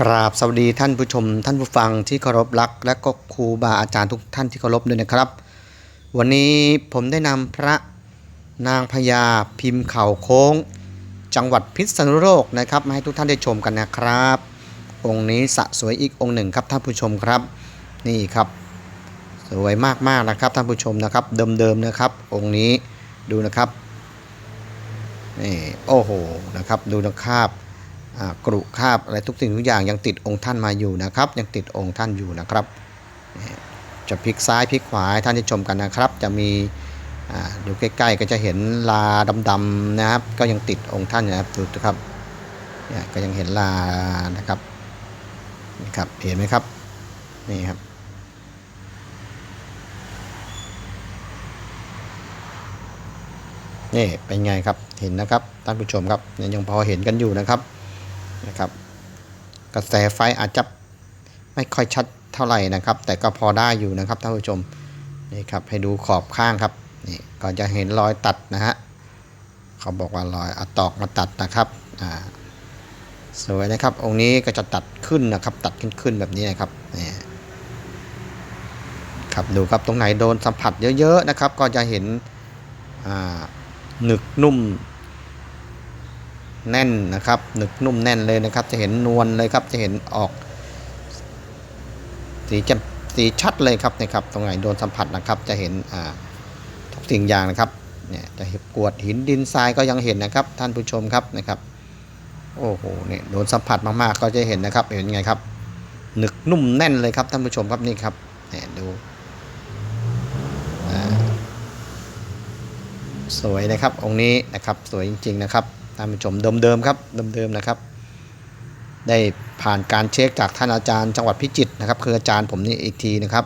กราบสวัสดีท่านผู้ชม ท่านผู้ฟังที่เคารพรัก และก็ครูบาอาจารย์ทุกท่านที่เคารพด้วยนะครับ วันนี้ผมได้นำพระนางพญาพิมพ์เข่าโค้ง จังหวัดพิษณุโลกนะครับมาให้ทุกท่านได้ชมกันนะครับ องค์นี้สะสวยอีกองค์หนึ่งครับท่านผู้ชมครับ นี่ครับ สวยมากๆนะครับท่านผู้ชมนะครับ เดิมๆนะครับ องค์นี้ดูนะครับนี่โอ้โหนะครับดูนะครับ กรุคาบอะไรทุกสิ่งทุกอย่างยังติดองค์ท่านมาอยู่นะครับ ยังติดองค์ท่านอยู่นะครับ จะพลิกซ้ายพลิกขวาท่านได้ชมกันนะครับ จะมีอ่าดูใกล้ๆก็จะเห็นลาดำๆนะครับ ก็ยังติดองค์ท่านนะครับดูนะครับเนี่ยก็ยังเห็นลานะครับนี่ครับเห็นไหมครับนี่ครับนี่เป็นไงครับเห็นนะครับท่านผู้ชมครับเนี่ยยังพอเห็นกันอยู่นะครับ นะครับ กระแสไฟอาจจะไม่ค่อยชัดเท่าไหร่นะครับ แต่ก็พอได้อยู่นะครับท่านผู้ชมนี่ครับให้ดูขอบข้างครับนี่ก็จะเห็นรอยตัดนะฮะเขาบอกว่ารอยเอาตอกมาตัดนะครับอ่าสวยนะครับองค์นี้ก็จะตัดขึ้นนะครับ ตัดขึ้นขึ้นแบบนี้นะครับนี่ครับดูครับตรงไหนโดนสัมผัสเยอะๆนะครับ ก็จะเห็นอ่าหนึกนุ่ม แน่นนะครับหนึกนุ่มแน่นเลยนะครับ จะเห็นนวลเลยครับจะเห็นออก สีจะสีชัดเลยครับนะครับ ตรงไหนโดนสัมผัสนะครับ จะเห็นอ่าทุกสิ่งอย่างนะครับเนี่ยจะเห็นกวดหินดินทรายก็ยังเห็นนะครับ ท่านผู้ชมครับนะครับโอ้โหเนี่ยโดนสัมผัสมากๆก็จะเห็นนะครับเห็นไงครับหนึกนุ่มแน่นเลยครับท่านผู้ชมครับนี่ครับเนี่ยดูสวยนะครับองค์นี้นะครับสวยจริง ๆ นะครับ ท่านผู้ชมเดิมๆครับเดิมๆนะครับ ได้ผ่านการเช็คจากท่านอาจารย์จังหวัดพิจิตรนะครับ คืออาจารย์ผมนี่อีกทีนะครับ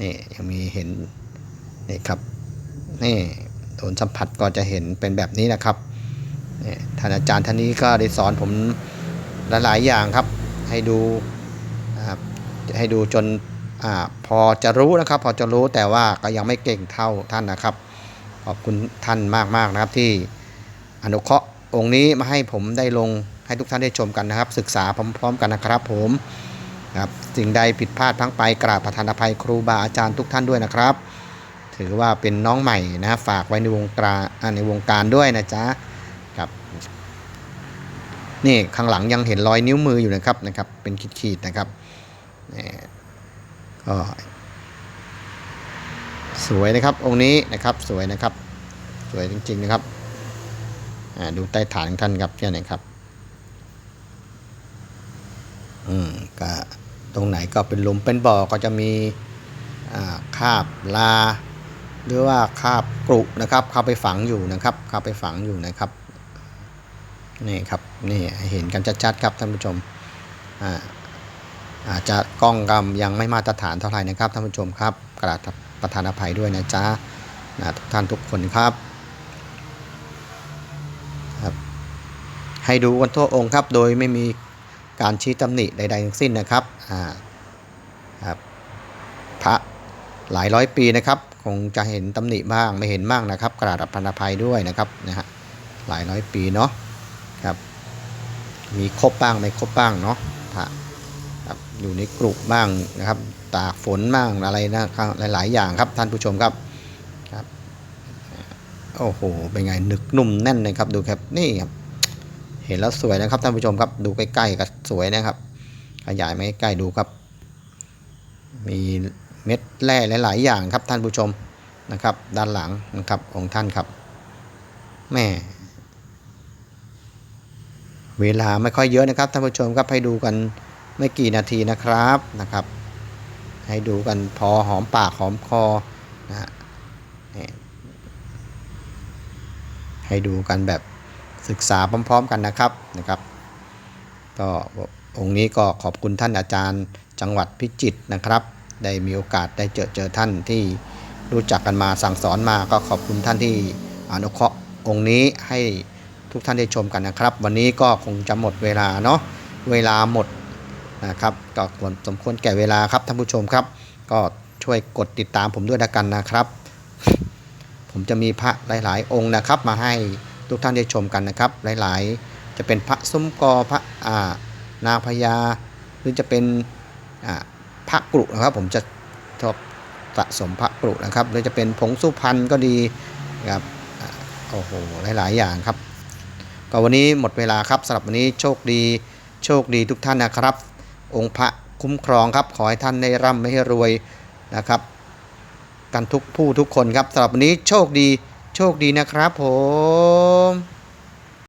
นี่ยังมีเห็นนี่ครับนี่โดนสัมผัสก็จะเห็นเป็นแบบนี้นะครับนี่ท่านอาจารย์ท่านนี้ก็ได้สอนผมหลายๆอย่างครับ ให้ดูให้ดูจนอพอจะรู้นะครับ พอจะรู้แต่ว่าก็ยังไม่เก่งเท่าท่านนะครับ ขอบคุณท่านมากๆนะครับที่อนุเคราะห์ องค์นี้มาให้ผมได้ลงให้ทุกท่านได้ชมกันนะครับ ศึกษาพร้อมๆกันนะครับผมครับสิ่งใดผิดพลาดพลั้งไปกราบประธานอภัยครูบาอาจารย์ทุกท่านด้วยนะครับ ถือว่าเป็นน้องใหม่นะฝากไว้ในวงการาในวงการด้วยนะจ๊ะครับนี่ข้างหลังยังเห็นรอยนิ้วมืออยู่นะครับนะครับ เป็นขีดๆนะครับนี่ก็สวยนะครับองค์นี้นะครับสวยนะครับ สวยจริงๆนะครับ ดูใต้ฐานท่านครับเนี่ยนะครับ อืมก็ตรงไหนก็เป็นหลุมเป็นบ่อก็จะมีคาบลา หรือว่าคาบกรุนะครับ เข้าไปฝังอยู่นะครับ เข้าไปฝังอยู่นะครับนี่ครับนี่เห็นกันชัดๆครับท่านผู้ชมอ่าอาจจะกล้องกำยังไม่มาตรฐานเท่าไหร่นะครับท่านผู้ชมครับกราบประธานอภัยด้วยนะจ๊ะนะทุกท่านทุกคนครับ ให้ดูกันทั่วองค์ครับ โดยไม่มีการชี้ตำหนิใดๆทั้งสิ้นนะครับอ่าครับพระหลายร้อยปีนะครับ คงจะเห็นตำหนิบ้างไม่เห็นบ้างนะครับกราบประธานอภัยด้วยนะครับนะฮะหลายร้อยปีเนาะครับ มีครบบ้างไม่ครบบ้างเนาะพระครับอยู่ในกรุบ้างนะครับ ตากฝนบ้างอะไรนะครับหลาย ๆ อย่างครับท่านผู้ชมครับครับโอ้โหเป็นไงหนึกนุ่มแน่นเลยครับดูครับนี่ครับ เห็นแล้วสวยนะครับท่านผู้ชมครับดูใกล้ๆก็สวยนะครับ ขยายมาใกล้ๆดูครับ มีเม็ดแร่หลาย ๆ อย่างครับท่านผู้ชมนะครับ ด้านหลังนะครับองค์ท่านครับแม่เวลาไม่ค่อยเยอะนะครับท่านผู้ชมครับให้ดูกันไม่กี่นาทีนะครับนะครับ ให้ดูกันพอหอมปากหอมคอนะฮะให้ดูกันแบบ ศึกษาพร้อม ๆ กันนะครับนะครับก็องค์นี้ก็ขอบคุณท่านอาจารย์จังหวัดพิจิตรนะครับ ได้มีโอกาสได้เจอเจอท่านที่รู้จักกันมาสั่งสอนมาก็ขอบคุณท่านที่อนุเคราะห์องค์นี้ให้ทุกท่านได้ชมกันนะครับ วันนี้ก็คงจะหมดเวลาเนาะเวลาหมดนะครับก็ควรสมควรแก่เวลาครับท่านผู้ชมครับ ก็ช่วยกดติดตามผมด้วยละกันนะครับ ผมจะมีพระหลาย ๆ องค์นะครับมาให้ ทุกท่านได้ชมกันนะครับ หลายๆ จะเป็นพระซุ้มกอพระอานาพญาหรือจะเป็นพระกรุนะครับ ผมจะชอบสะสมพระกรุนะครับหรือจะเป็นผงสุพรรณก็ดีครับโอ้โหหลาย ๆ อย่างครับ ก็วันนี้หมดเวลาครับสำหรับวันนี้โชคดีโชคดีทุกท่านนะครับ องค์พระคุ้มครองครับ ขอให้ท่านได้ร่ำไม่ให้รวยนะครับ กันทุกผู้ทุกคนครับสำหรับวันนี้โชคดี โชคดีนะครับผม